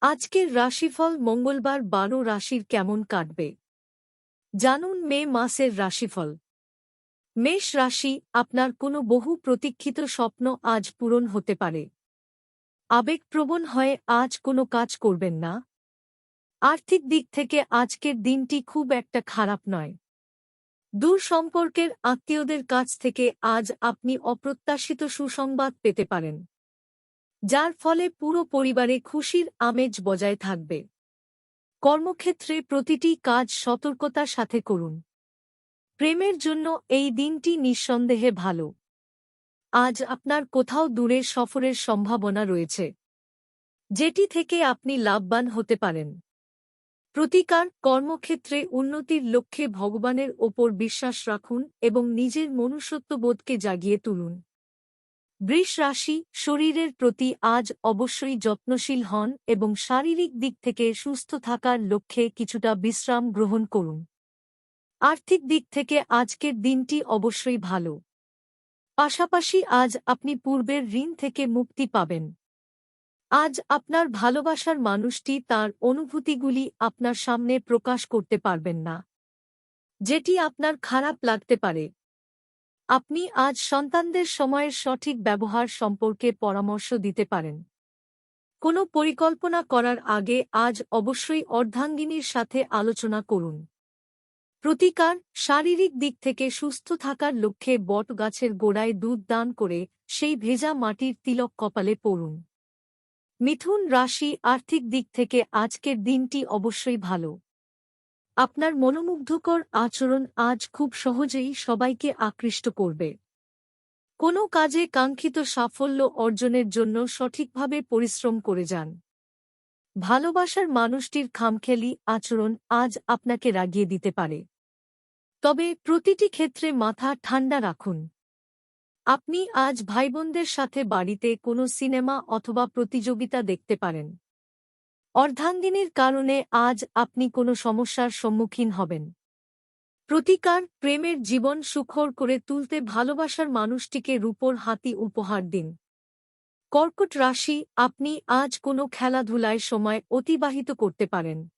আজকের রাশিফল মঙ্গলবার বারো রাশির কেমন কাটবে? জানুন মে মাসের রাশিফল। মেষ রাশি আপনার কোনো বহু প্রতীক্ষিত স্বপ্ন আজ পূরণ হতে পারে। আবেগপ্রবণ হয়ে আজ কোনো কাজ করবেন না। আর্থিক দিক থেকে আজকের দিনটি খুব একটা খারাপ নয়। দূর সম্পর্কের আত্মীয়দের কাছ থেকে আজ আপনি অপ্রত্যাশিত সুসংবাদ পেতে পারেন। যার ফলে পুরো পরিবারে খুশির আমেজ বজায় থাকবে। কর্মক্ষেত্রে প্রতিটি কাজ সতর্কতার সাথে করুন। প্রেমের জন্য এই দিনটি নিঃসন্দেহে ভালো। আজ আপনার কোথাও দূরের সফরের সম্ভাবনা রয়েছে, যেটি থেকে আপনি লাভবান হতে পারেন। প্রতিকার কর্মক্ষেত্রে উন্নতির লক্ষ্যে ভগবানের ওপর বিশ্বাস রাখুন এবং নিজের মনুষ্যত্ববোধকে জাগিয়ে তুলুন। বৃষ রাশি শরীরের প্রতি আজ অবশ্যই যত্নশীল হন এবং শারীরিক দিক থেকে সুস্থ থাকার লক্ষ্যে কিছুটা বিশ্রাম গ্রহণ করুন। আর্থিক দিক থেকে আজকের দিনটি অবশ্যই ভালো। পাশাপাশি আজ আপনি পূর্বের ঋণ থেকে মুক্তি পাবেন। আজ আপনার ভালোবাসার মানুষটি তার অনুভূতিগুলি আপনার সামনে প্রকাশ করতে পারবেন না। যেটি আপনার খারাপ লাগতে পারে। আপনি আজ সন্তানদের সময়ের সঠিক ব্যবহার সম্পর্কে পরামর্শ দিতে পারেন। কোনো পরিকল্পনা করার আগে আজ অবশ্যই অর্ধাঙ্গিনীর সাথে আলোচনা করুন। প্রতিকার শারীরিক দিক থেকে সুস্থ থাকার লক্ষ্যে বট গাছের গোড়ায় দুধ দান করে সেই ভেজা মাটির তিলক কপালে পড়ুন। মিথুন রাশি আর্থিক দিক থেকে আজকের দিনটি অবশ্যই ভালো। আপনার মনোমুগ্ধকর আচরণ আজ খুব সহজেই সবাইকে আকৃষ্ট করবে। কোনো কাজে কাঙ্ক্ষিত সাফল্য অর্জনের জন্য সঠিকভাবে পরিশ্রম করে যান। ভালোবাসার মানুষটির খামখেলি আচরণ আজ আপনাকে রাগিয়ে দিতে পারে। তবে প্রতিটি ক্ষেত্রে মাথা ঠান্ডা রাখুন। আপনি আজ ভাইবোনদের সাথে বাড়িতে কোনো সিনেমা অথবা প্রতিযোগিতা দেখতে পারেন। অর্ধাঙ্গিনীর কারণে আজ আপনি কোনো সমস্যার সম্মুখীন হবেন। প্রতিকার, প্রেমের জীবন সুখর করে তুলতে ভালোবাসার মানুষটিকে রূপর হাতি উপহার দিন। কর্কট রাশি, আপনি আজ কোনো খেলাধুলায় সময় অতিবাহিত করতে পারেন।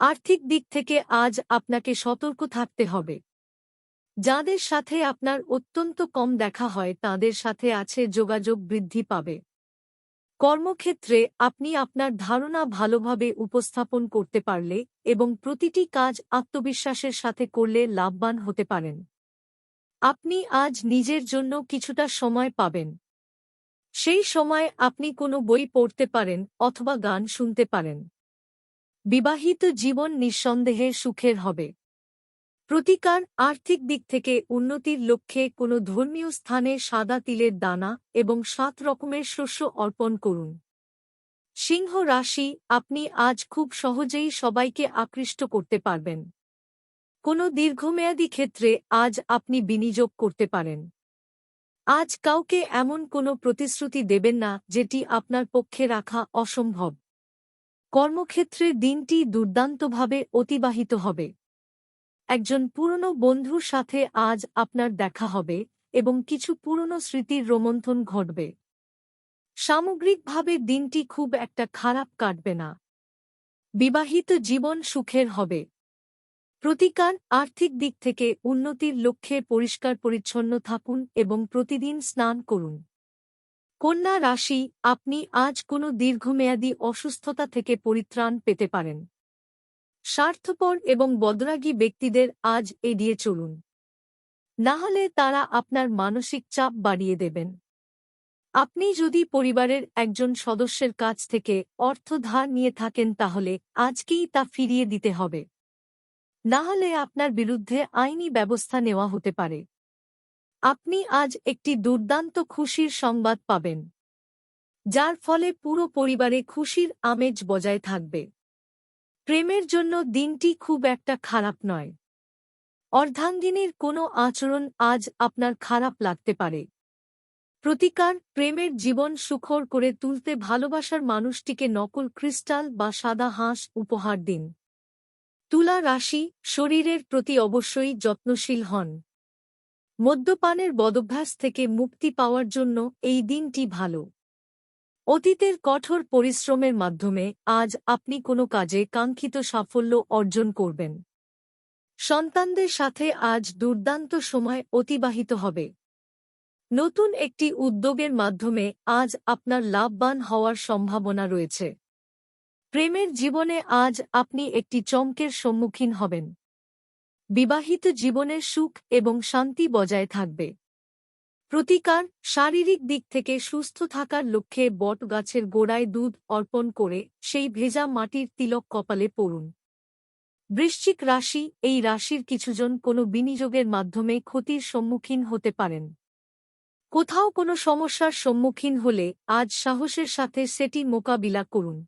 আর্থিক দিক থেকে আজ আপনাকে সতর্ক থাকতে হবে। যাদের সাথে আপনার অত্যন্ত কম দেখা হয়, তাদের সাথে আছে যোগাযোগ বৃদ্ধি পাবে। কর্মক্ষেত্রে আপনি আপনার ধারণা ভালোভাবে উপস্থাপন করতে পারলে এবং প্রতিটি কাজ আত্মবিশ্বাসের সাথে করলে লাভবান হতে পারেন। আপনি আজ নিজের জন্য কিছুটা সময় পাবেন। সেই সময় আপনি কোনো বই পড়তে পারেন অথবা গান শুনতে পারেন। বিবাহিত জীবন নিঃসন্দেহে সুখের হবে। প্রতিকার আর্থিক দিক থেকে উন্নতির লক্ষ্যে কোনো ধর্মীয় স্থানে সাদা তিলের দানা এবং সাত রকমের শস্য অর্পণ করুন। সিংহ রাশি, আপনি আজ খুব সহজেই সবাইকে আকৃষ্ট করতে পারবেন। কোনো দীর্ঘমেয়াদী ক্ষেত্রে আজ আপনি বিনিয়োগ করতে পারেন। আজ কাউকে এমন কোনো প্রতিশ্রুতি দেবেন না যেটি আপনার পক্ষে রাখা অসম্ভব। কর্মক্ষেত্রে দিনটি দুর্দান্তভাবে অতিবাহিত হবে। একজন পুরনো বন্ধুর সাথে আজ আপনার দেখা হবে এবং কিছু পুরনো স্মৃতির রোমন্থন ঘটবে। সামগ্রিকভাবে দিনটি খুব একটা খারাপ কাটবে না। বিবাহিত জীবন সুখের হবে। প্রতিকার আর্থিক দিক থেকে উন্নতির লক্ষ্যে পরিষ্কার পরিচ্ছন্ন থাকুন এবং প্রতিদিন স্নান করুন। কন্যা রাশি, আপনি আজ কোনো দীর্ঘমেয়াদী অসুস্থতা থেকে পরিত্রাণ পেতে পারেন। স্বার্থপর এবং বদরাগী ব্যক্তিদের আজ এড়িয়ে চলুন। না হলে তারা আপনার মানসিক চাপ বাড়িয়ে দেবেন। আপনি যদি পরিবারের একজন সদস্যের কাছ থেকে অর্থ ধার নিয়ে থাকেন তাহলে আজকেই তা ফিরিয়ে দিতে হবে। না হলে আপনার বিরুদ্ধে আইনি ব্যবস্থা নেওয়া হতে পারে। আপনি আজ একটি দুর্দান্ত খুশির সংবাদ পাবেন, যার ফলে পুরো পরিবারে খুশির আমেজ বজায় থাকবে। প্রেমের জন্য দিনটি খুব একটা খারাপ নয়। অর্ধাঙ্গিনীর কোনো আচরণ আজ আপনার খারাপ লাগতে পারে। প্রতিকার, প্রেমের জীবন সুখর করে তুলতে ভালোবাসার মানুষটিকে নকল ক্রিস্টাল বা সাদা হাঁস উপহার দিন। তুলা রাশি, শরীরের প্রতি অবশ্যই যত্নশীল হন। মদ্যপানের বদভ্যাস থেকে মুক্তি পাওয়ার জন্য এই দিনটি ভালো। অতীতের কঠোর পরিশ্রমের মাধ্যমে আজ আপনি কোনো কাজে কাঙ্ক্ষিত সাফল্য অর্জন করবেন। সন্তানদের সাথে আজ দুর্দান্ত সময় অতিবাহিত হবে। নতুন একটি উদ্যোগের মাধ্যমে আজ আপনার লাভবান হওয়ার সম্ভাবনা রয়েছে। প্রেমের জীবনে আজ আপনি একটি চমকের সম্মুখীন হবেন। বিবাহিত জীবনের সুখ এবং শান্তি বজায় থাকবে। প্রতিকার শারীরিক দিক থেকে সুস্থ থাকার লক্ষ্যে বট গাছের গোড়ায় দুধ অর্পণ করে সেই ভেজা মাটির তিলক কপালে পড়ুন। বৃশ্চিক রাশি, এই রাশির কিছুজন কোনো বিনিয়োগের মাধ্যমে ক্ষতির সম্মুখীন হতে পারেন। কোথাও কোনো সমস্যার সম্মুখীন হলে আজ সাহসের সাথে সেটি মোকাবিলা করুন।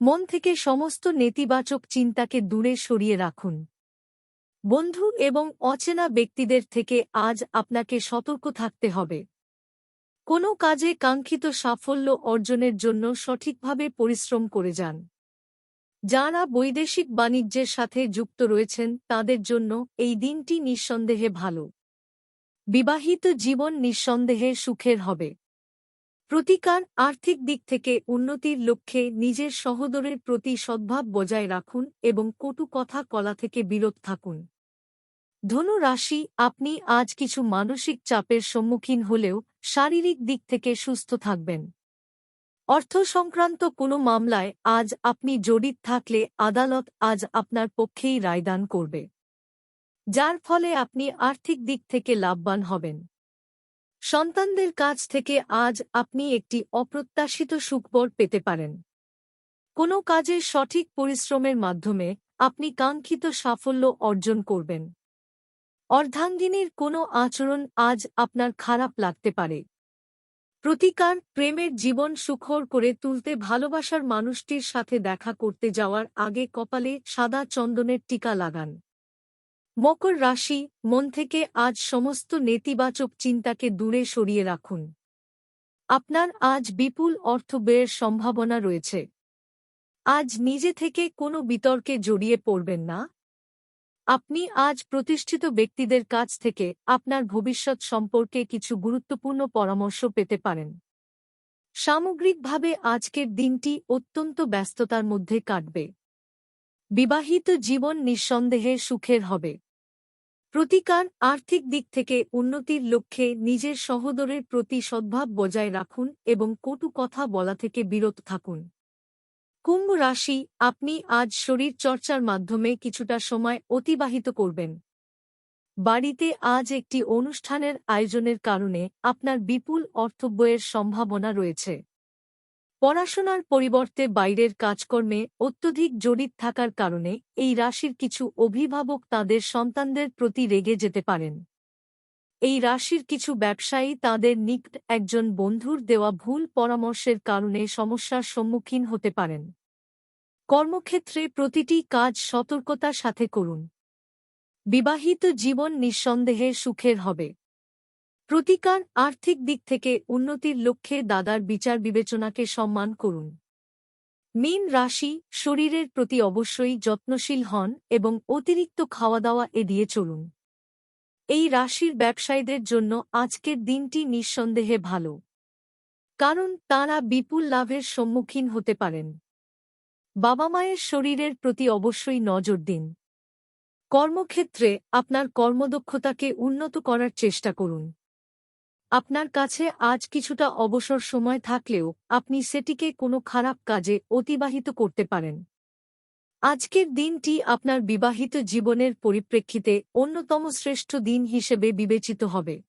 মন থেকে সমস্ত নেতিবাচক চিন্তাকে দূরে সরিয়ে রাখুন। বন্ধু এবং অচেনা ব্যক্তিদের থেকে আজ আপনাকে সতর্ক থাকতে হবে। কোনো কাজে কাঙ্ক্ষিত সাফল্য অর্জনের জন্য সঠিকভাবে পরিশ্রম করে যান। যাঁরা বৈদেশিক বাণিজ্যের সাথে যুক্ত রয়েছেন, তাদের জন্য এই দিনটি নিঃসন্দেহে ভালো। বিবাহিত জীবন নিঃসন্দেহে সুখের হবে। প্রতিকার আর্থিক দিক থেকে উন্নতির লক্ষ্যে নিজের সহোদরের প্রতি সদ্ভাব বজায় রাখুন এবং কটু কথা কলা থেকে বিরত থাকুন। ধনু রাশি আপনি আজ কিছু মানসিক চাপের সম্মুখীন হলেও শারীরিক দিক থেকে সুস্থ থাকবেন। অর্থ সংক্রান্ত কোনো মামলায় আজ আপনি জড়িত থাকলে আদালত আজ আপনার পক্ষেই রায়দান করবে, যার ফলে আপনি আর্থিক দিক থেকে লাভবান হবেন। সন্তানদের কাছ থেকে আজ আপনি একটি অপ্রত্যাশিত সুখবর পেতে পারেন। কোনো কাজের সঠিক পরিশ্রমের মাধ্যমে আপনি কাঙ্ক্ষিত সাফল্য অর্জন করবেন। অর্ধাঙ্গিনীর কোনো আচরণ আজ আপনার খারাপ লাগতে পারে। প্রতিকার, প্রেমের জীবন সুখর করে তুলতে ভালোবাসার মানুষটির সাথে দেখা করতে যাওয়ার আগে কপালে সাদা চন্দনের টিকা লাগান। মকর রাশি, মন থেকে আজ সমস্ত নেতিবাচক চিন্তাকে দূরে সরিয়ে রাখুন। আপনার আজ বিপুল অর্থ ব্যয়ের সম্ভাবনা রয়েছে। আজ নিজে থেকে কোনো বিতর্কে জড়িয়ে পড়বেন না। আপনি আজ প্রতিষ্ঠিত ব্যক্তিদের কাছ থেকে আপনার ভবিষ্যৎ সম্পর্কে কিছু গুরুত্বপূর্ণ পরামর্শ পেতে পারেন। সামগ্রিকভাবে আজকের দিনটি অত্যন্ত ব্যস্ততার মধ্যে কাটবে। বিবাহিত জীবন নিঃসন্দেহে সুখের হবে। প্রতিকার আর্থিক দিক থেকে উন্নতির লক্ষ্যে নিজের সহোদরের প্রতি সদ্ভাব বজায় রাখুন এবং কটু কথা বলা থেকে বিরত থাকুন। কুম্ভ রাশি, আপনি আজ শরীর চর্চার মাধ্যমে কিছুটা সময় অতিবাহিত করবেন। বাড়িতে আজ একটি অনুষ্ঠানের আয়োজনের কারণে আপনার বিপুল অর্থব্যয়ের সম্ভাবনা রয়েছে। পড়াশোনার পরিবর্তে বাইরের কাজকর্মে অত্যধিক জড়িত থাকার কারণে এই রাশির কিছু অভিভাবক তাদের সন্তানদের প্রতি রেগে যেতে পারেন। এই রাশির কিছু ব্যবসায়ী তাদের নিকট একজন বন্ধুর দেওয়া ভুল পরামর্শের কারণে সমস্যার সম্মুখীন হতে পারেন। কর্মক্ষেত্রে প্রতিটি কাজ সতর্কতার সাথে করুন। বিবাহিত জীবন নিঃসন্দেহে সুখের হবে। প্রতিকার আর্থিক দিক থেকে উন্নতির লক্ষ্যে দাদার বিচার বিবেচনাকে সম্মান করুন। মীন রাশি শরীরের প্রতি অবশ্যই যত্নশীল হন এবং অতিরিক্ত খাওয়া দাওয়া এড়িয়ে চলুন। এই রাশির ব্যবসায়ীদের জন্য আজকের দিনটি নিঃসন্দেহে ভালো। কারণ তাঁরা বিপুল লাভের সম্মুখীন হতে পারেন। বাবা মায়ের শরীরের প্রতি অবশ্যই নজর দিন। কর্মক্ষেত্রে আপনার কর্মদক্ষতাকে উন্নত করার চেষ্টা করুন। আপনার কাছে আজ কিছুটা অবসর সময় থাকলেও আপনি সেটিকে কোনো খারাপ কাজে অতিবাহিত করতে পারেন। আজকের দিনটি আপনার বিবাহিত জীবনের পরিপ্রেক্ষিতে অন্যতম শ্রেষ্ঠ দিন হিসেবে বিবেচিত হবে।